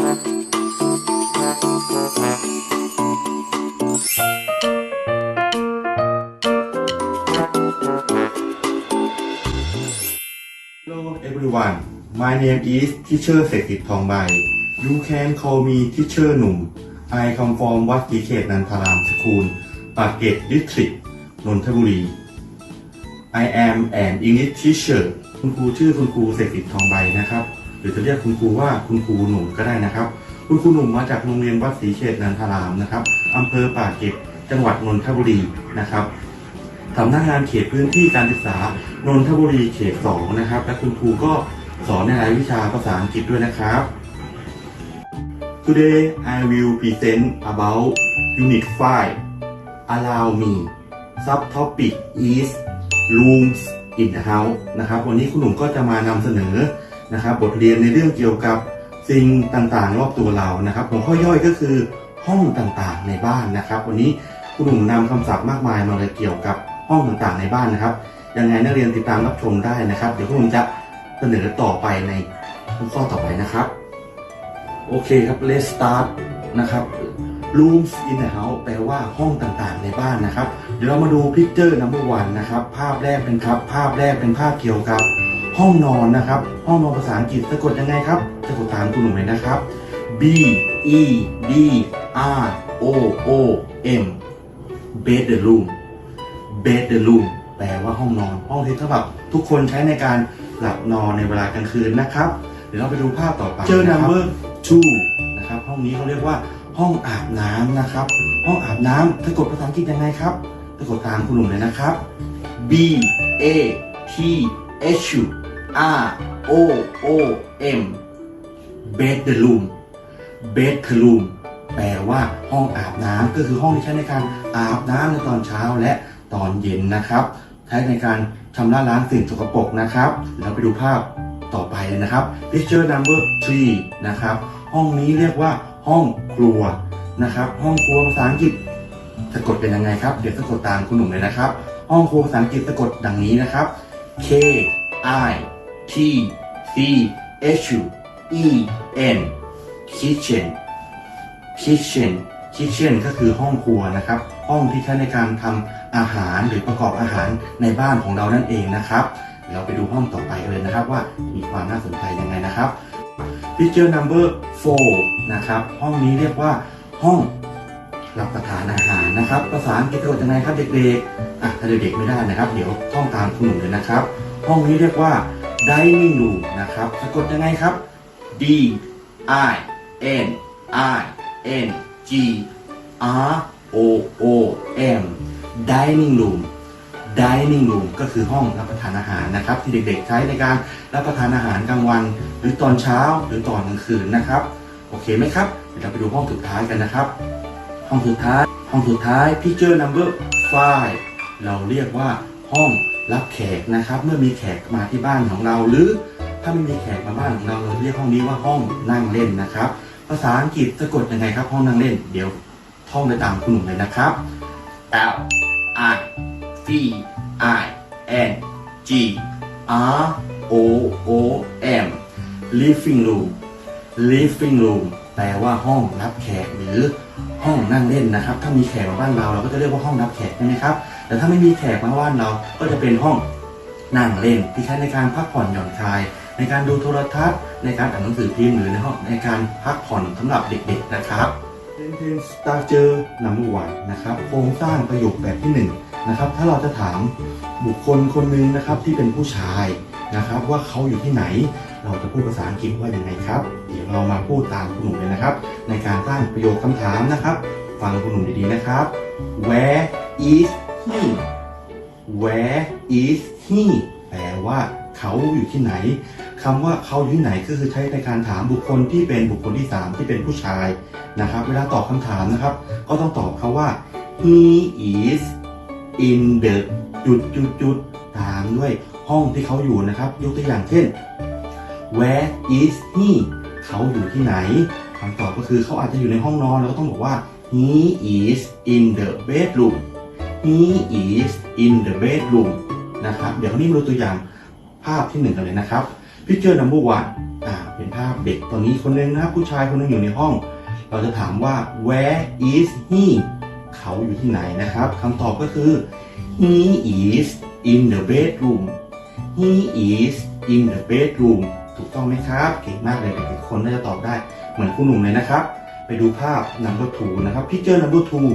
Hello everyone my name is Teacher เศรษฐิตทองใบ you can call me Teacher หนุ่ม I come from วัดศรีเขตนันทารามสคูลปากเกร็ดดิสทริกนนทบุรี I am an English teacher คุณครูชื่อคุณครูเศรษฐิตทองใบนะครับ หรือจะเรียกคุณครูว่าคุณครูหนุ่มก็ได้นะครับ คุณครูหนุ่มมาจากโรงเรียนวัดศรีเขตนันทารามนะครับอำเภอป่าเกร็ดจังหวัดนนทบุรีนะครับสำนักงานเขตพื้นที่การศึกษานนทบุรีเขต2นะครับ และคุณครูก็สอนในรายวิชาภาษาอังกฤษด้วยนะครับ Today I will present about Unit 5 Allow me Subtopic is Rooms in the House นะครับ วันนี้คุณหนุ่มก็จะมานำเสนอ นะครับบทเรียนในเรื่องเกี่ยวกับสิ่งต่างๆ รอบตัวเรานะครับหัวข้อย่อยก็คือห้องต่างๆในบ้านนะครับ วันนี้คุณหนุ่มนำคำศัพท์มากมายมาเลยเกี่ยวกับห้องต่างๆในบ้านนะครับยังไงนักเรียนติดตามรับชมได้นะครับ เดี๋ยวคุณหนุ่มจะเสนอต่อไปในหัวข้อต่อไปนะครับโอเคครับ let's start นะครับ rooms in the house แปลว่าห้องต่างๆ ในบ้านนะครับ เดี๋ยวเรามาดู picture number one นะครับ ภาพแรกเป็นครับ ภาพแรกเป็นภาพเกี่ยวกับ ห้องนอนนะครับ ห้องนอนภาษาอังกฤษสะกดยังไงครับสะกดตามคุณหนุ่มเลยนะครับ B E D R O O M bedroom bedroom แปลว่าห้องนอน ห้องที่สำหรับทุกคนใช้ในการหลับนอนในเวลากลางคืนนะครับ เดี๋ยวเราไปดูภาพต่อไปเจอ number two นะครับ ห้องนี้เขาเรียกว่าห้องอาบน้ำนะครับ ห้องอาบน้ำสะกดภาษาอังกฤษยังไงครับสะกดตามคุณหนุ่มเลยนะครับ B A T H U R O O M bedroom bedroom แปลว่าห้องอาบน้ำก็คือห้องที่ใช้ในการอาบน้ำในตอนเช้าและตอนเย็นนะครับ ใช้ในการชำระล้างสิ่งสกปรกนะครับ เราไปดูภาพต่อไปเลยนะครับ picture number three นะครับ ห้องนี้เรียกว่าห้องครัวนะครับ ห้องครัวภาษาอังกฤษสะกดเป็นยังไงครับ เดี๋ยวสะกดตามคุณหนุ่มเลยนะครับ ห้องครัวภาษาอังกฤษสะกดดังนี้นะครับ K I T C H U E N kitchen kitchen kitchen ก็คือห้องครัวนะครับ ห้องที่ใช้ในการทำอาหารหรือประกอบอาหารในบ้านของเรานั่นเองนะครับ เราไปดูห้องต่อไปเลยนะครับว่ามีความน่าสนใจยังไงนะครับ picture number 4นะครับ ห้องนี้เรียกว่าห้องรับประทานอาหารนะครับภาษาอังกฤษสะกดยังไงครับเด็กๆอะถ้าเด็กๆไม่ได้นะครับ เดี๋ยวท่องตามคุณหนุ่มเลยนะครับ ห้องนี้เรียกว่า dining room นะครับสะกดยังไงครับ D I N I N G R O O M dining room dining room ก็คือห้องรับประทานอาหารนะครับ ที่เด็กๆใช้ในการรับประทานอาหารกลางวัน หรือตอนเช้าหรือตอนกลางคืนนะครับ โอเคไหมครับเดี๋ยวเราไปดูห้องสุดท้ายกันนะครับ ห้องสุดท้าย ห้องสุดท้าย picture number five เราเรียกว่าห้อง รับแขกนะครับ เมื่อมีแขกมาที่บ้านของเรา หรือถ้าไม่มีแขกมาบ้านของเราเราเรียกห้องนี้ว่าห้องนั่งเล่นนะครับ ภาษาอังกฤษสะกดยังไงครับ ห้องนั่งเล่น เดี๋ยวท่องไปตามคุณหนุ่มเลยนะครับ L I V I N G R O O M living room living room แปลว่าห้องรับแขกหรือห้องนั่งเล่นนะครับ ถ้ามีแขกมาบ้านเราเราก็จะเรียกว่าห้องรับแขกใช่ไหมครับ แต่ถ้าไม่มีแขกมาบ้านเราก็จะเป็นห้องนั่งเล่นที่ใช้ในการพักผ่อนหย่อนคลาย ในการดูโทรทัศน์ ในการอ่านหนังสือพิมพ์หรือในห้องในการพักผ่อนสำหรับเด็กๆนะครับ Sentence structure number one นะครับโครงสร้างประโยคแบบที่หนึ่งนะครับถ้าเราจะถามบุคคลคนหนึ่งนะครับที่เป็นผู้ชายนะครับว่าเขาอยู่ที่ไหน เราจะพูดภาษาอังกฤษว่าอยังไงครับ เดี๋ยวเรามาพูดตามคุณหนุ่มเลยนะครับ ในการสร้างประโยคคำถามนะครับ ฟังคุณหนุ่มดีๆนะครับ Where is he Where is he แปลว่าเขาอยู่ที่ไหนคำว่าเขาอยู่ที่ไหนก็คือใช้ในการถามบุคคลที่เป็นบุคคลที่สามที่เป็นผู้ชายนะครับ เวลาตอบคำถามนะครับ ก็ต้องตอบเขาว่า he is in the จุดจุดจุดตามด้วยห้องที่เขาอยู่นะครับ ยกตัวอย่างเช่น where is he เขาอยู่ที่ไหนคำตอบก็คือเขาอาจจะอยู่ในห้องนอนเราก็ต้องบอกว่า he is in the bedroom he is in the bedroom นะครับ เดี๋ยวนี้มาดูตัวอย่างภาพที่หนึ่งกันเลยนะครับ picture number one อ่า เป็นภาพเด็กตอนนี้คนหนึงนะครับผู้ชายคนหนึงอยู่ในห้อง เราจะถามว่า where is he เขาอยู่ที่ไหนนะครับคำตอบก็คือ he is in the bedroom he is in the bedroom ถูกต้องไหมครับ เก่งมากเลยเด็กๆทุกคนน่าจะตอบได้เหมือนคุณหนุ่มเลยนะครับ ไปดูภาพ number two นะครับ picture number two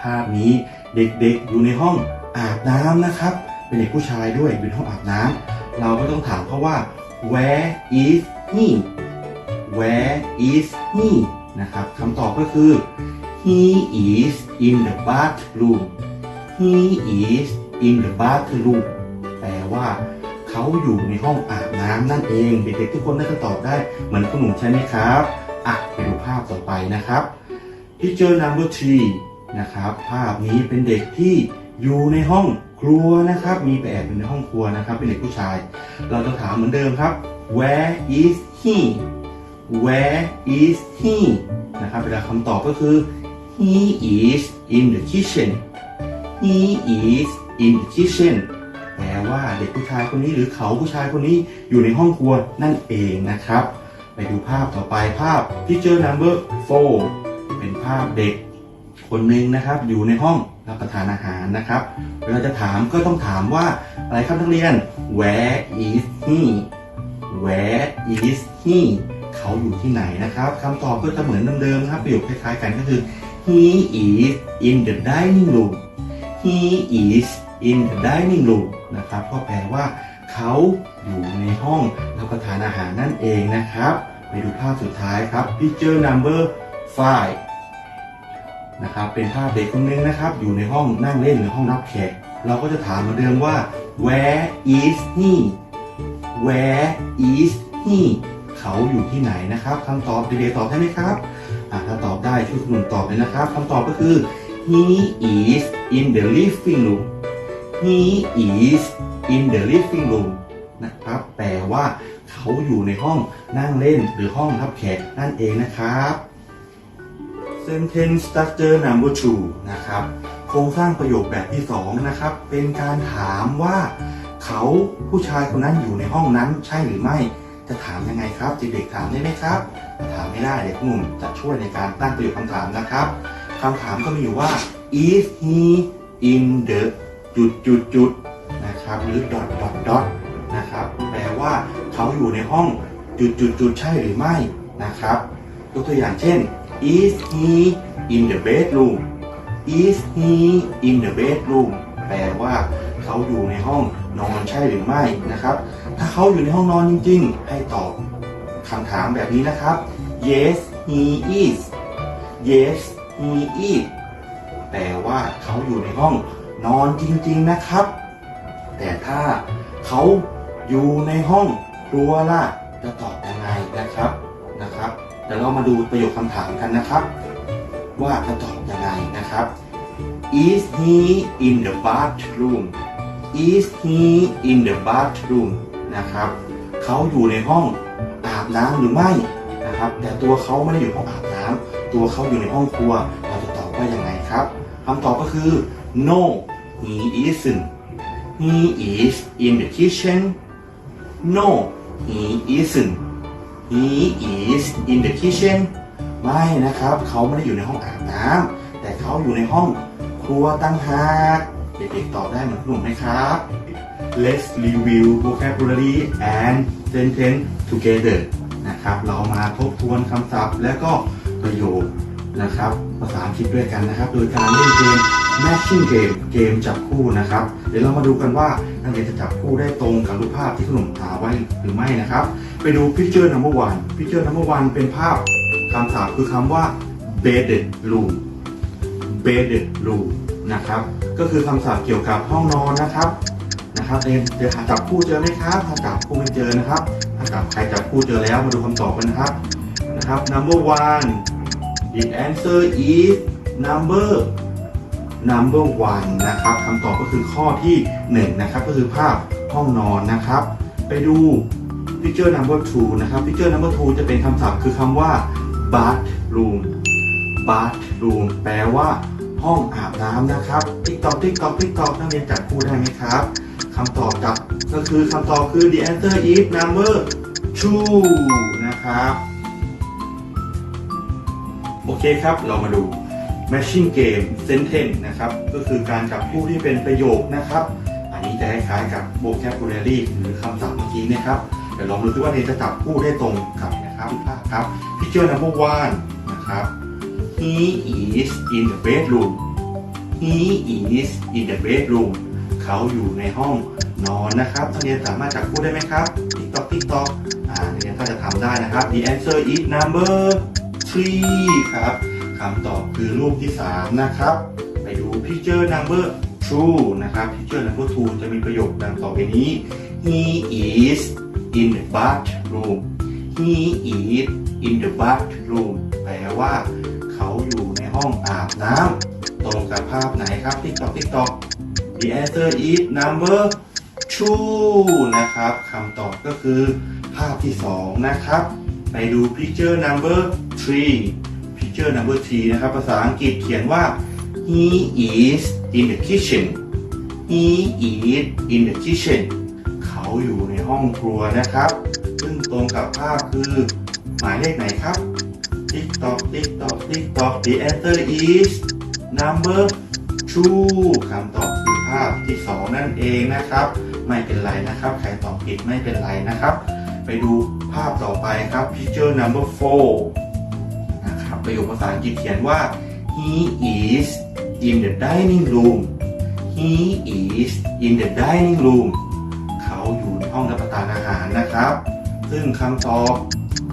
ภาพนี้ เด็กๆอยู่ในห้องอาบน้ำนะครับ เป็นเด็กผู้ชายด้วยอยู่ในห้องอาบน้ำเราก็ต้องถามเขาว่า where is he where is he นะครับคำตอบก็คือ he is in the bathroom he is in the bathroom แปลว่าเขาอยู่ในห้องอาบน้ำนั่นเอง เด็กๆทุกคนน่าจะตอบได้เหมือนคุณหนุ่มใช่ไหมครับ อะ ไปดูภาพต่อไปนะครับ picture number three นะครับ ภาพนี้เป็นเด็กที่อยู่ในห้องครัวนะครับ มีไปแอบอยู่ในห้องครัวนะครับ เป็นเด็กผู้ชาย เราจะถามเหมือนเดิมครับ where is he where is he นะครับเวลาคำตอบก็คือ he is in the kitchen he is in the kitchen แปลว่าเด็กผู้ชายคนนี้หรือเขาผู้ชายคนนี้อยู่ในห้องครัวนั่นเองนะครับ ไปดูภาพต่อไปภาพ picture number four เป็นภาพเด็ก คนหนึ่งนะครับอยู่ในห้องรับประทานอาหารนะครับเวลาจะถามก็ต้องถามว่าอะไรครับนักเรียน where is he where is he เขาอยู่ที่ไหนนะครับคำตอบก็จะเหมือนเดิมๆนะครับประโยคคล้ายๆกันก็คือ he is in the dining room he is in the dining room นะครับก็แปลว่าเขาอยู่ในห้องรับประทานอาหารนั่นเองนะครับไปดูภาพสุดท้ายครับ picture number five นะครับเป็นภาพเด็กคนนึงนะครับอยู่ในห้องนั่งเล่นหรือห้องรับแขก เราก็จะถามเหมือนเดิมว่า where is he where is he เขาอยู่ที่ไหนนะครับคำตอบเด็กๆตอบได้ไหมครับถ้าตอบได้ช่วยคุณหนุ่มตอบเลยนะครับคำตอบก็คือ he is in the living room he is in the living room นะครับแปลว่าเขาอยู่ในห้องนั่งเล่นหรือห้องรับแขกนั่นเองนะครับ sentence structure number two นะครับโครงสร้างประโยคแบบที่สองนะครับเป็นการถามว่าเขาผู้ชายคนนั้นอยู่ในห้องนั้นใช่หรือไม่ จะถามยังไงครับเด็กๆถามได้ไหมครับถาถามไม่ได้เด็กหนุ่มจะช่วยในการตั้งประโยคคำถามนะครับคำถามก็มีอยู่ว่า is he in the จุดจุดจุดนะครับหรือ dot dot dot นะครับแปลว่าเขาอยู่ในห้องจุดจุดจุดใช่หรือไม่นะครับยกตัวอย่างเช่น is he in the bedroom is he in the bedroom แปลว่าเขาอยู่ในห้องนอนใช่หรือไม่นะครับ ถ้าเขาอยู่ในห้องนอนจริง ๆ ให้ตอบคำถามแบบนี้นะครับ yes he is yes he is แปลว่าเขาอยู่ในห้องนอนจริง ๆ นะครับ แต่ถ้าเขาอยู่ในห้องครัวล่ะจะตอบยังไงนะครับนะครับ ดี๋ยวเรามาดูประโยคคำถามกันนะครับ ว่าจะตอบยังไงนะครับ is he in the bathroom is he in the bathroom นะครับเขาอยู่ในห้องอาบน้ำหรือไม่นะครับ แต่ตัวเขาไม่ได้อยู่ห้องอาบน้ำตัวเขาอยู่ในห้องครัว เราจะตอบว่ายังไงครับคำตอบก็คือ no he isn't he is in the kitchen no he isn't he is in the kitchen ไม่นะครับ เขาไม่ได้อยู่ในห้องอาบน้ำแต่เขาอยู่ในห้องครัวตั้งหากเด็กๆตอบได้เหมือนหนุ่มไหมครับ Let's review vocabulary and sentence together นะครับ เรามาทบทวนคำศัพท์และก็ประโยคนะครับภาษาอังกฤษด้วยกันนะครับ โดยการเล่นเกม matching game เกมจับคู่นะครับ เดี๋ยวเรามาดูกันว่านักเรียนจะจับคู่ได้ตรงกับรูปภาพที่คุณหนุ่มหาไว้หรือไม่นะครับ ไปดู picture number one picture number one เป็นภาพคำศัพท์คือคำว่า bedded room bedded room นะครับ ก็คือคำศัพท์เกี่ยวกับห้องนอนนะครับนะครับเองเดี๋ยวหาจับคู่เจอไหมครับถ้าจับคู่ไม่เจอนะครับ ถ้าจับใครจับคู่เจอแล้วมาดูคำตอบกันนะครับนะครับ number one the answer is number number one นะครับคำตอบก็คือข้อที่หนึ่งนะครับก็คือภาพห้องนอนนะครับ ไปดู picture number two นะครับ picture number two จะเป็นคำศัพท์คือคำว่า bathroom bathroom แปลว่าห้องอาบน้ำนะครับติ๊กตอกติ๊กตอกติ๊กตอกนักเรียนจับคู่ได้ไหมครับคำตอบจับก็คือคำตอบคือ the answer is number two นะครับ โอเคครับ เรามาดู matching game sentence นะครับ ก็คือการจับคู่ที่เป็นประโยคนะครับ อันนี้จะคล้ายๆกับ vocabulary หรือคำศัพท์เมื่อกี้นะครับเดี๋ยวลองดูซิว่าเนจะจับคู่ได้ตรงกับนะครับภาพครับ picture number one นะครับ he is in the bedroom he is in the bedroom เขาอยู่ในห้องนอนนะครับนักเรียนสามารถจับคู่ได้ไหมครับ ติ๊กตอกติ๊กตอกอ่านักเรียนก็จะทำได้นะครับ the answer is number three ครับ คำตอบคือรูปที่ 3 นะครับ ไปดู picture number two นะครับ picture number two จะมีประโยคดังต่อไปนี้ he is in the bathroom he is in the bathroom แปลว่าเขาอยู่ในห้องอาบน้ำตรงกับภาพไหนครับ ติ๊กตอกติ๊กตอก the answer is number two นะครับคำตอบก็คือภาพที่ 2 นะครับ ไปดู picture number three picture number three นะครับ ภาษาอังกฤษเขียนว่า he is in the kitchen he is in the kitchen เขาอยู่ในห้องครัวนะครับ ซึ่งตรงกับภาพคือหมายเลขไหนครับติ๊กตอกติ๊กตอกติ๊กตอก the answer is number two คำตอบคือภาพที่ 2 นั่นเองนะครับ ไม่เป็นไรนะครับ ใครตอบผิดไม่เป็นไรนะครับ ไปดูภาพต่อไปครับ picture number four ประโยคภาษาอังกฤษเขียนว่า he is in the dining room he is in the dining room เขาอยู่ในห้องรับประทานอาหารนะครับ ซึ่งคำตอบ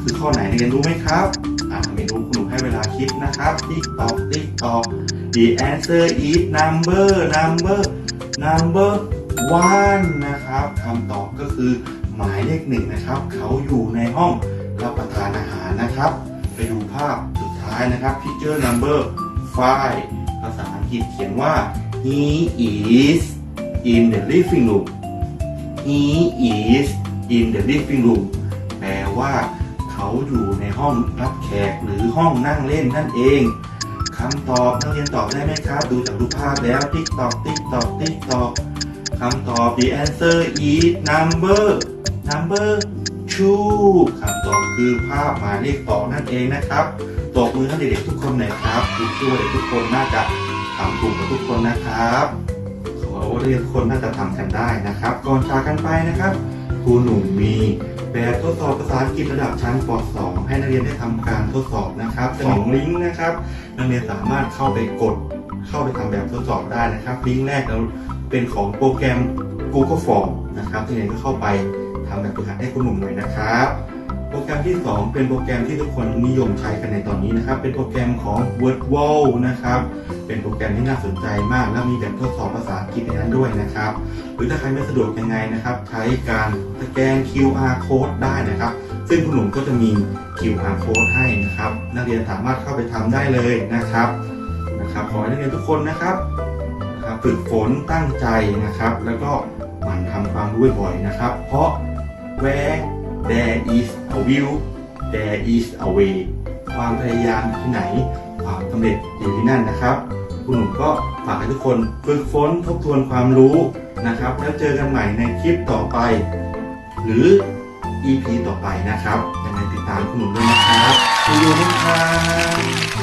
คือข้อไหนเรียนรู้ไหมครับอ่าไม่รู้คุณหนูให้เวลาคิดนะครับ ติ๊กตอกติ๊กตอก the answer is number number number one นะครับคำตอบก็คือหมายเลขหนึ่งนะครับ เขาอยู่ในห้องรับประทานอาหารนะครับ ไปดูภาพายนะครับ picture number five ภาษาอังกฤษเขียนว่า he is in the living room he is in the living room แปลว่าเขาอยู่ในห้องรับแขกหรือห้องนั่งเล่นนั่นเองคำตอบนักเรียนตอบได้ไหมครับ ดูจากรูปภาพแล้วติ๊กตอกติ๊กตอกติ๊กตอกคำตอบ the answer is number number two คำตอบคือภาพหมายเลขต่อนั่นเองนะครับ ตบมือให้เด็กๆทุกคนหน่อยครับคุณครูเด็กทุกคนน่าจะทำถูกกับทุกคนนะครับขอว่าเรียนคนน่าจะทำกันได้นะครับ ก่อนจากกันไปนะครับครูหนุ่มมีแบบทดสอบภาษาอังกฤษระดับชั้นป .2 ให้นักเรียนได้ทำการทดสอบนะครับสองลิงก์นะครับ นักเรียนสามารถเข้าไปกด เข้าไปทำแบบทดสอบได้นะครับลิงก์แรกเราเป็นของโปรแกรม Google Form นะครับนักเรียนก็เข้าไปทำแบบฝึกหัดให้คุณหนุ่มหน่อยนะครับ โปรแกรมที่ 2 เป็นโปรแกรมที่ทุกคนนิยมใช้กันในตอนนี้นะครับ เป็นโปรแกรมของ WordWall นะครับ เป็นโปรแกรมที่น่าสนใจมาก และมีแบบทดสอบภาษาอังกฤษในนั้นด้วยนะครับ หรือถ้าใครไม่สะดวกยังไงนะครับ ใช้การสแกน QR code ได้นะครับ ซึ่งคุณหนุ่มก็จะมี QR code ให้นะครับ นักเรียนสามารถเข้าไปทำได้เลยนะครับนะครับขอให้นักเรียนทุกคนนะครับนะครับฝึกฝนตั้งใจนะครับ แล้วก็หมั่นทำความรู้บ่อยๆนะครับ เพราะ where there is a will there is a way ความพยายามที่ไหน ความสำเร็จอยู่ที่นั่นนะครับ คุณหนุ่มก็ฝากให้ทุกคนฝึกฝนทบทวนความรู้นะครับ แล้วเจอกันใหม่ในคลิปต่อไป หรือ EP ต่อไปนะครับยังไงติดตามคุณหนุ่มด้วยนะครับคุณหนุ่มค่ะ